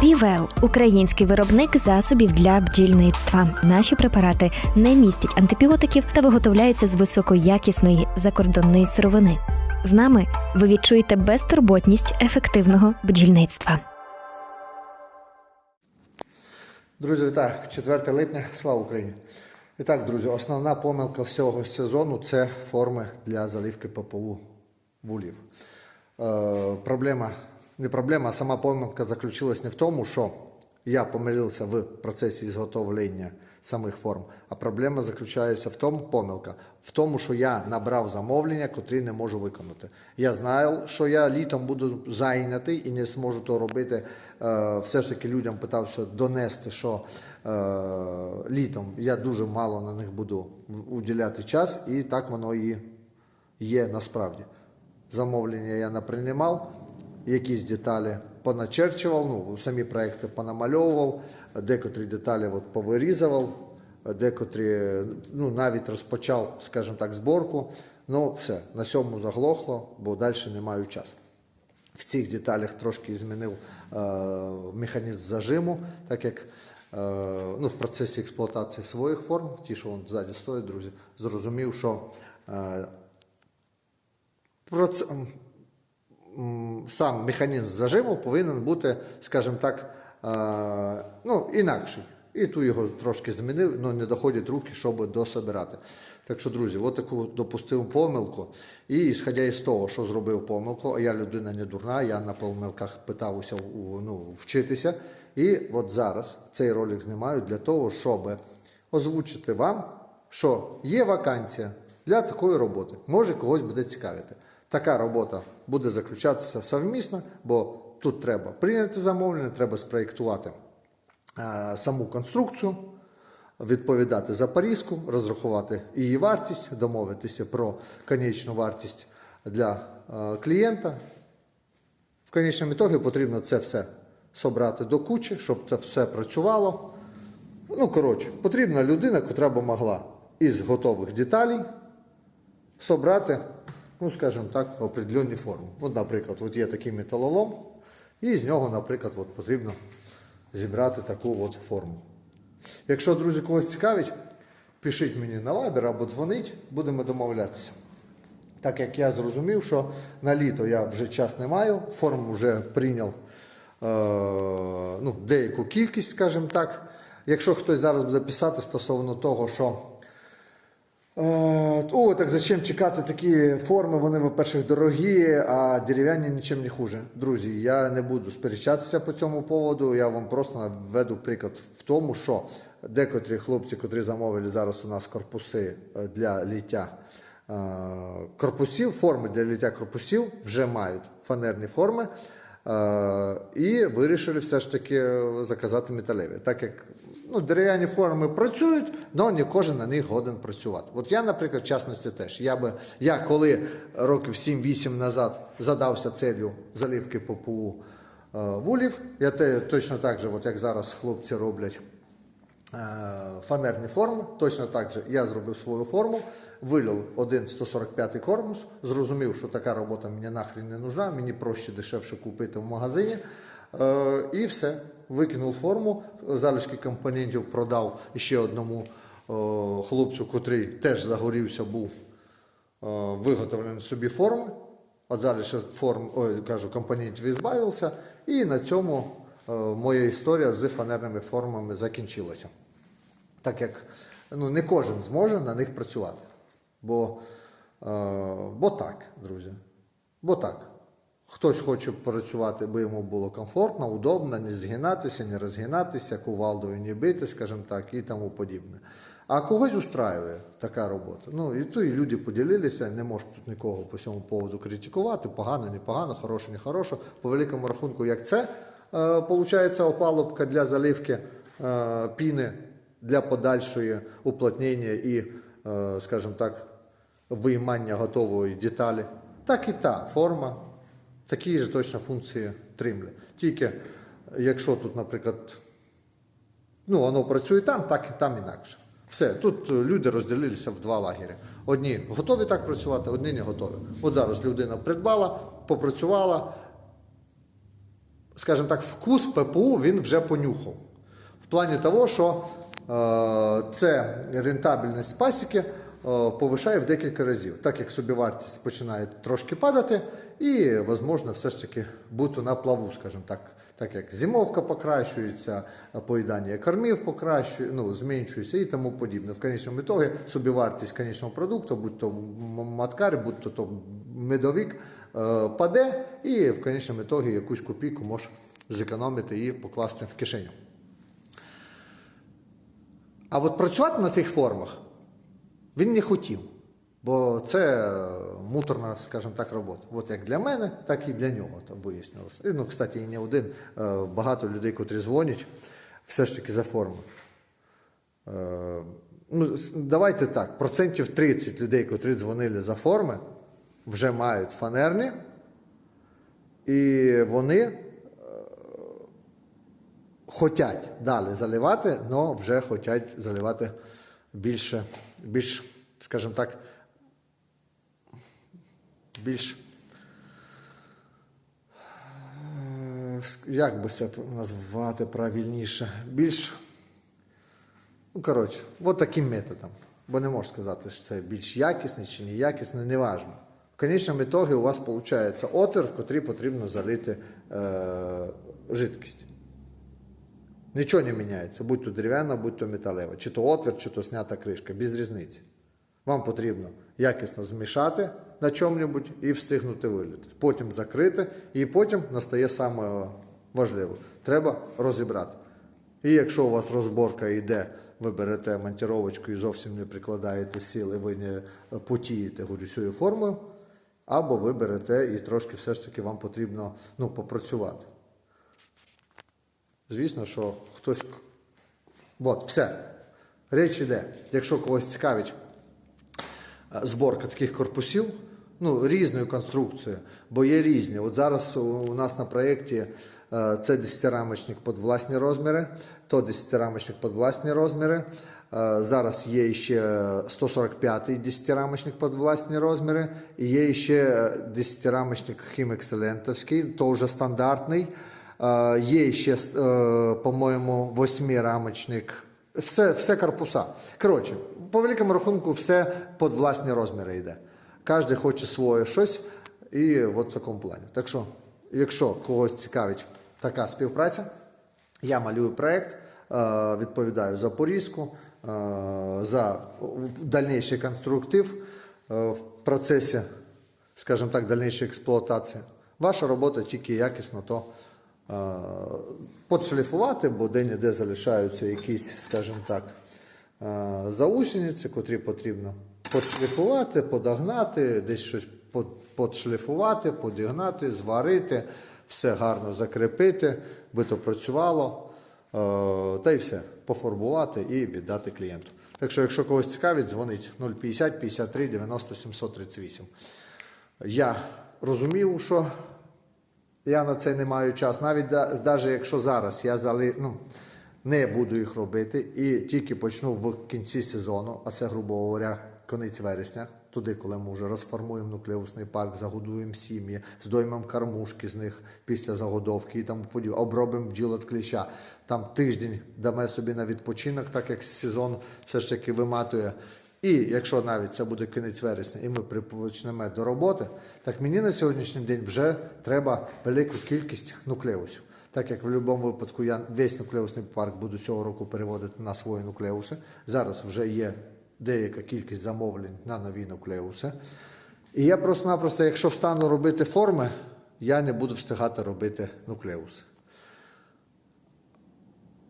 Півел український виробник засобів для бджільництва. Наші препарати не містять антибіотиків та виготовляються з високоякісної закордонної сировини. З нами ви відчуєте безтурботність ефективного бджільництва. Друзі, вітаю! 4 липня, слава Україні! І так, друзі, основна помилка цього сезону це форми для заливки ППУ вулів. Е, проблема, не проблема, а сама помилка заключилась не в тому, що я помилився в процесі зготовлення самих форм, а проблема заключається в тому, помилка, в тому, що я набрав замовлення, котрі не можу виконати. Я знаю, що я літом буду зайнятий і не зможу то робити. Е, все ж таки людям питався донести, що е, літом я дуже мало на них буду уділяти час, і так воно і є насправді. Замовлення я не приймав, якісь деталі поначерчував, ну, самі проекти понамальовував, декотрі деталі от повирізував, декотрі ну, навіть розпочав, скажімо так, зборку. Ну, все, на сьому заглохло, бо далі не маю часу. В цих деталях трошки змінив е, механізм зажиму, так як е, ну, в процесі експлуатації своїх форм, ті, що вон ззаді стоять, друзі, зрозумів, що е, проц... сам механізм зажиму повинен бути, скажімо так, е, ну, інакший. І тут його трошки змінив, але не доходять руки, щоб дособирати. Так що, друзі, от таку допустив помилку. І ісходя із того, що зробив помилку, а я людина не дурна, я на помилках питався ну, вчитися. І от зараз цей ролик знімаю для того, щоб озвучити вам, що є вакансія для такої роботи. Може когось буде цікавити. Така робота буде заключатися совмісно, бо тут треба прийняти замовлення, треба спроєктувати е, саму конструкцію, відповідати за порізку, розрахувати її вартість, домовитися про конечну вартість для е, клієнта. В конечному ітогі потрібно це все собрати до кучі, щоб це все працювало. Ну, коротше, потрібна людина, яка б могла із готових деталей собрати, ну, скажімо так, определенні форми. От, наприклад, от є такий металолом, і з нього, наприклад, от потрібно зібрати таку от форму. Якщо, друзі, когось цікавить, пишіть мені на лабер або дзвоніть, будемо домовлятися. Так як я зрозумів, що на літо я вже час не маю, форму вже прийняв е, ну, деяку кількість, скажімо так. Якщо хтось зараз буде писати стосовно того, що О, так зачем чекати такі форми? Вони, во-перше, дорогі, а дерев'яні нічим не хуже. Друзі, я не буду сперечатися по цьому поводу. Я вам просто наведу приклад в тому, що декотрі хлопці, котрі замовили зараз у нас корпуси е, для ліття е, корпусів, форми для ліття корпусів вже мають фанерні форми. Е, І вирішили все ж таки заказати металеві. Так як ну, дерев'яні форми працюють, але не кожен на них годен працювати. От я, наприклад, в частності теж. Я, би, я коли років 7-8 назад задався целью заливки ППУ е, вулів, я те, точно так же, от як зараз хлопці роблять е, фанерні форми, точно так же я зробив свою форму, вилив один 145 корпус, зрозумів, що така робота мені нахрен не нужна, мені проще дешевше купити в магазині. Е, і все, викинув форму, залишки компонентів продав ще одному е, хлопцю, котрий теж загорівся, був е, виготовлений собі форми. От залишок форм, ой, кажу, компонентів збавився, і на цьому е, моя історія з фанерними формами закінчилася. Так як ну, не кожен зможе на них працювати. Бо, е, бо так, друзі. Бо так. Хтось хоче працювати, бо йому було комфортно, удобно, не згинатися, не розгинатися, кувалдою не бити, скажімо так, і тому подібне. А когось устраює така робота. Ну і то і люди поділилися, не можу тут нікого по цьому поводу критикувати, погано, непогано, хороше, нехороше. По великому рахунку, як це е, опалубка для заливки е, піни для подальшої уплотнення і, е, скажімо так, виймання готової деталі, так і та форма. Такі ж точно функції тримлі. Тільки якщо тут, наприклад, ну, воно працює там, так і там інакше. Все, тут е, люди розділилися в два лагері. Одні готові так працювати, одні не готові. От зараз людина придбала, попрацювала, скажімо так, вкус ППУ він вже понюхав. В плані того, що е, це рентабельність пасіки повишає в декілька разів, так як собівартість починає трошки падати, і, можливо, все ж таки бути на плаву, скажімо так, так як зимовка покращується, поїдання кормів покращує, ну, зменшується і тому подібне. В конечному ітогі собівартість конечного продукту, будь то маткар, будь то, то медовик, е, паде, і в конечному ітогі якусь копійку можеш зекономити і покласти в кишеню. А от працювати на тих формах він не хотів. Бо це е, муторна, скажімо так, робота. От як для мене, так і для нього там вияснилося. І, ну, кстати, і не один. е, Багато людей, котрі дзвонять, все ж таки за форму. Е, Ну, давайте так, процентів 30 людей, котрі дзвонили за форми, вже мають фанерні, і вони хочуть далі заливати, але вже хочуть заливати більше, більш, скажімо так, більш. е, Як би це назвати правильніше? Більш. Ну, коротше, от таким методом. Бо не можу сказати, що це більш якісний чи неякісний, неважно. В конечному ітогі у вас виходить отвір, в котрий потрібно залити е, жидкість. Нічого не міняється, будь то дерев'яна, будь то металева, чи то отвір, чи то снята кришка, без різниці. Вам потрібно якісно змішати на чому-небудь і встигнути вилити. Потім закрити, і потім настає саме важливе. Треба розібрати. І якщо у вас розборка йде, ви берете монтіровочку і зовсім не прикладаєте сил, і ви не потієте цією формою, або ви берете і трошки все ж таки вам потрібно ну, попрацювати. Звісно, що хтось. От, все. Річ іде. Якщо когось цікавить е, зборка таких корпусів, ну, різною конструкцією, бо є різні. От зараз у нас на проєкті е, це 10-рамочник під власні розміри, то 10-рамочник під власні розміри. Е, Зараз є ще 145-й 10-рамочник під власні розміри, і є ще 10-рамочник хімекселентовський, то вже стандартний. Є ще, е, по-моєму, восьмирамочник. Все, все корпуса. Коротше, по великому рахунку, все під власні розміри йде. Кожен хоче своє щось, і от в такому плані. Так що, якщо когось цікавить така співпраця, я малюю проєкт, е, відповідаю за порізку, е, за дальніший конструктив в процесі, скажімо так, дальнішої експлуатації. Ваша робота тільки якісно то подшліфувати, бо де-не-де залишаються якісь, скажімо так, заусениці, котрі потрібно подшліфувати, подогнати, десь щось под- подшліфувати, подігнати, зварити, все гарно закріпити, би то працювало. Та й все, пофарбувати і віддати клієнту. Так що, якщо когось цікавить, дзвонить 050 53 90 738. Я розумів, що я на це не маю час. Навіть навіть якщо зараз я зали, ну, не буду їх робити і тільки почну в кінці сезону, а це, грубо говоря, конець вересня, туди, коли ми вже розформуємо нуклеусний парк, загодуємо сім'ї, здоймемо кормушки з них після загодовки і тому обробимо бджіл від кліща. Там тиждень дамо собі на відпочинок, так як сезон все ж таки виматує. І якщо навіть це буде кінець вересня, і ми почнемо до роботи, так мені на сьогоднішній день вже треба велику кількість нуклеусів. Так як в будь-якому випадку я весь нуклеусний парк буду цього року переводити на свої нуклеуси. Зараз вже є деяка кількість замовлень на нові нуклеуси. І я просто-напросто, якщо встану робити форми, я не буду встигати робити нуклеуси.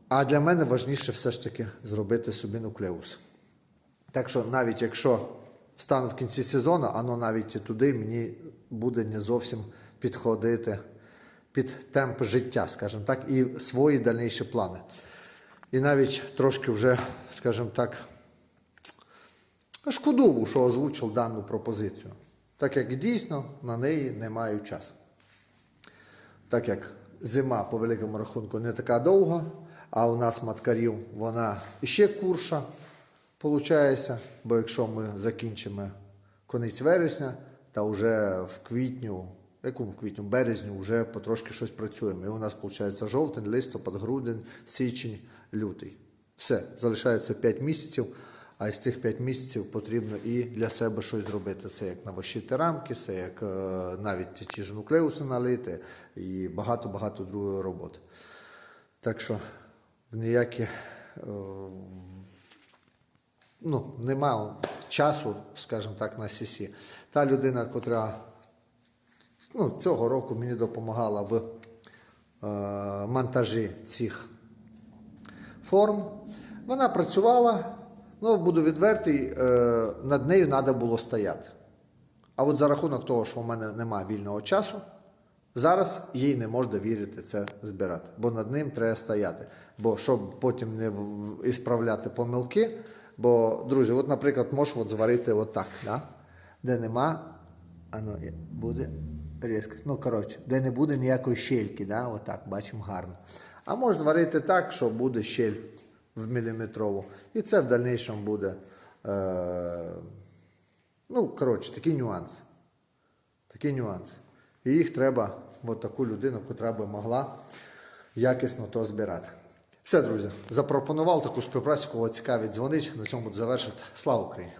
А для мене важніше все ж таки зробити собі нуклеус. Так що навіть якщо встану в кінці сезону, воно навіть і туди мені буде не зовсім підходити під темп життя, скажімо так, і свої дальніші плани. І навіть трошки вже, скажімо так, шкодував, що озвучив дану пропозицію. Так як дійсно на неї не маю часу. Так як зима по великому рахунку не така довга, а у нас маткарів вона іще курша, виходить, бо якщо ми закінчимо конець вересня, та вже в квітню якому квітню, березню вже потрошки щось працюємо. І у нас виходить жовтень, листопад, грудень, січень, лютий. Все, залишається 5 місяців, а із цих 5 місяців потрібно і для себе щось зробити. Це як навощити рамки, це як е, навіть ті ж нуклеуси налити і багато-багато другої роботи. Так що в ніякі. Ну, нема часу, скажімо так, на сісі. Та людина, котра ну, цього року мені допомагала в е, монтажі цих форм, вона працювала, ну, буду відвертий, е, над нею треба було стояти. А от за рахунок того, що у мене немає вільного часу, зараз їй не можна вірити це збирати, бо над ним треба стояти. Бо щоб потім не в- ісправляти помилки. Бо, друзі, от, наприклад, можеш от зварити отак, да? де нема, ано є- буде різкість. Ну, коротше, де не буде ніякої щельки, да? отак, бачимо гарно. А можеш зварити так, що буде щель в міліметрову. І це в дальнішому буде. Е- Ну, коротше, такі нюанси. Такі нюанси. І їх треба, от таку людину, яка би могла якісно то збирати. Все, друзі, запропонував таку співпрацю, кого цікавить дзвонить. На цьому завершити. Слава Україні!